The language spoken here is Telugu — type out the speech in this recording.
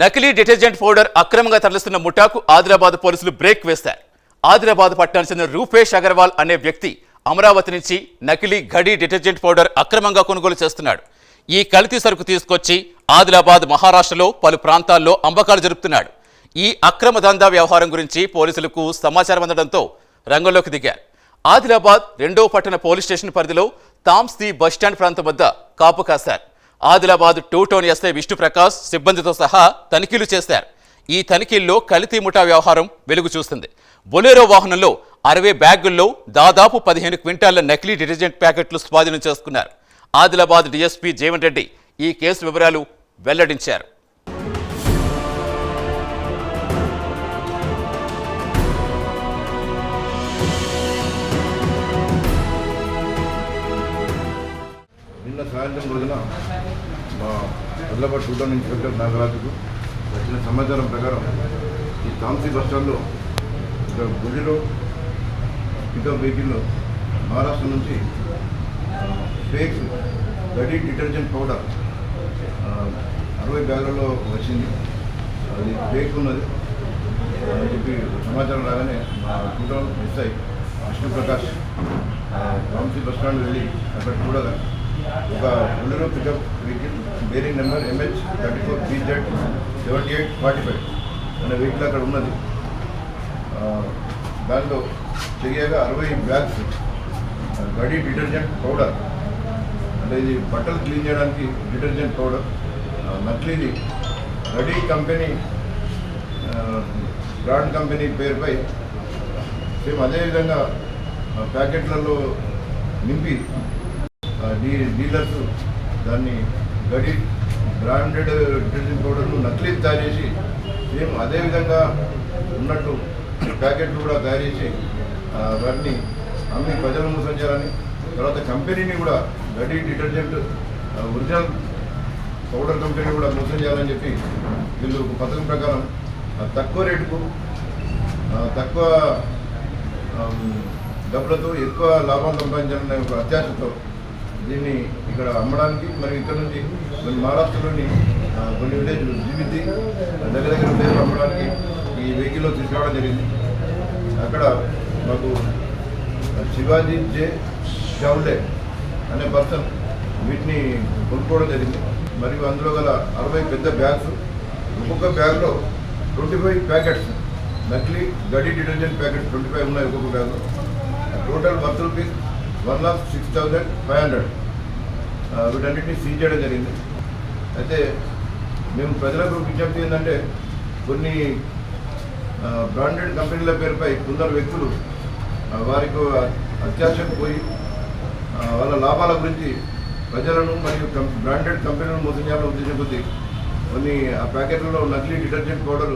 నకిలీ డిటర్జెంట్ పౌడర్ అక్రమంగా తరలిస్తున్న ముఠాకు ఆదిలాబాద్ పోలీసులు బ్రేక్ వేశారు. ఆదిలాబాద్ పట్టణానికి చెందిన రూపేష్ అగర్వాల్ అనే వ్యక్తి అమరావతి నుంచి నకిలీ ఘడి డిటర్జెంట్ పౌడర్ అక్రమంగా కొనుగోలు చేస్తున్నాడు. ఈ కల్తీ సరుకు తీసుకొచ్చి ఆదిలాబాద్ మహారాష్ట్రలో పలు ప్రాంతాల్లో అమ్మకాలు జరుపుతున్నాడు. ఈ అక్రమ దందా వ్యవహారం గురించి పోలీసులకు సమాచారం అందడంతో రంగంలోకి దిగారు. ఆదిలాబాద్ రెండో పట్టణ పోలీస్ స్టేషన్ పరిధిలో తామ్స్ది బస్టాండ్ ప్రాంతం వద్ద కాపు కాశారు. Adilabad two town SI Vishnuprakash సిబ్బందితో సహా తనిఖీలు చేశారు. ఈ తనిఖీల్లో కలితీ ముఠా వ్యవహారం వెలుగు చూస్తుంది. బొలేరో వాహనంలో అరవై బ్యాగుల్లో దాదాపు పదిహేను క్వింటాళ్ళ నకిలీ డిటర్జెంట్ ప్యాకెట్లు స్వాధీనం చేసుకున్నారు. ఆదిలాబాద్ డీఎస్పీ జీవన్ రెడ్డి ఈ కేసు వివరాలు వెల్లడించారు. సాయంత్రం రోజున మా వడ్లపాటు టూటౌన్ ఇన్స్పెక్టర్ నాగరాజుకు వచ్చిన సమాచారం ప్రకారం ఈ తాంసీ బస్ స్టాండ్లో ఒక బుల్లిలో పికప్ వెహికల్లో మహారాష్ట్ర నుంచి ఫేక్ గడి డిటర్జెంట్ పౌడర్ అరవై బ్యాగులలో వచ్చింది. అది ఫేక్ ఉన్నది. అని చెప్పి సమాచారం రాగానే మా two town SI Vishnuprakash Tamsi bus stand వెళ్ళి అక్కడ చూడగా ఒక Bolero pickup vehicle bearing number MH thirty four BZ seventy eight forty five అనే వెహికల్ అక్కడ ఉన్నది. ఆ, దాంట్లో చెయ్యగా అరవై బ్యాగ్స్ గడి డిటర్జెంట్ పౌడర్ అంటే ఇది బట్టలు క్లీన్ చేయడానికి డిటర్జెంట్ పౌడర్ నకిలీది గడి కంపెనీ బ్రాండ్ కంపెనీ పేరుపై సేమ్ అదేవిధంగా ప్యాకెట్లలో నింపి డీ డీలర్స్ దాన్ని గడి బ్రాండెడ్ డిటర్జెంట్ పౌడర్ను నకిలీ తయారు చేసి సేమ్ అదేవిధంగా ఉన్నట్టు ప్యాకెట్లు కూడా తయారు చేసి ఆ, వాటిని అమ్మి ప్రజలు మోసం చేయాలని తర్వాత కంపెనీని కూడా గడి డిటర్జెంట్ ఒరిజినల్ పౌడర్ కంపెనీ కూడా మోసం చేయాలని చెప్పి వీళ్ళు పథకం ప్రకారం తక్కువ రేటుకు తక్కువ డబ్బులతో ఎక్కువ లాభాలు సంపాదించాలనే ఒక అత్యాశతో దీన్ని ఇక్కడ అమ్మడానికి మరియు ఇక్కడ నుంచి కొన్ని మహారాష్ట్రలోని కొన్ని విలేజ్ జీవితి దగ్గర దగ్గర విలేజ్ అమ్మడానికి ఈ వెహికల్లో తీసుకురావడం జరిగింది. అక్కడ మాకు శివాజీ జే షౌలే అనే పర్సన్ వీటిని కొనుక్కోవడం జరిగింది. మరియు అందులో గల అరవై పెద్ద బ్యాగ్స్ ఒక్కొక్క బ్యాగ్లో ట్వంటీ ఫైవ్ ప్యాకెట్స్ నకిలీ గడి డిటర్జెంట్ ప్యాకెట్స్ ట్వంటీ ఫైవ్ ఉన్నాయి ఒక్కొక్క బ్యాగ్లో total worth rupees one lakh six thousand five hundred. వీటన్నిటిని సీజ్ చేయడం జరిగింది. అయితే మేము ప్రజలకు విజ్ఞప్తి ఏంటంటే కొన్ని బ్రాండెడ్ కంపెనీల పేరుపై కొందరు వ్యక్తులు వారికి అత్యాశకు పోయి వాళ్ళ లాభాల గురించి ప్రజలను మరియు కం బ్రాండెడ్ కంపెనీలను మోసం చేయాలని ఉద్దేశం కొద్దీ కొన్ని ఆ ప్యాకెట్లలో నకిలీ డిటర్జెంట్ పౌడర్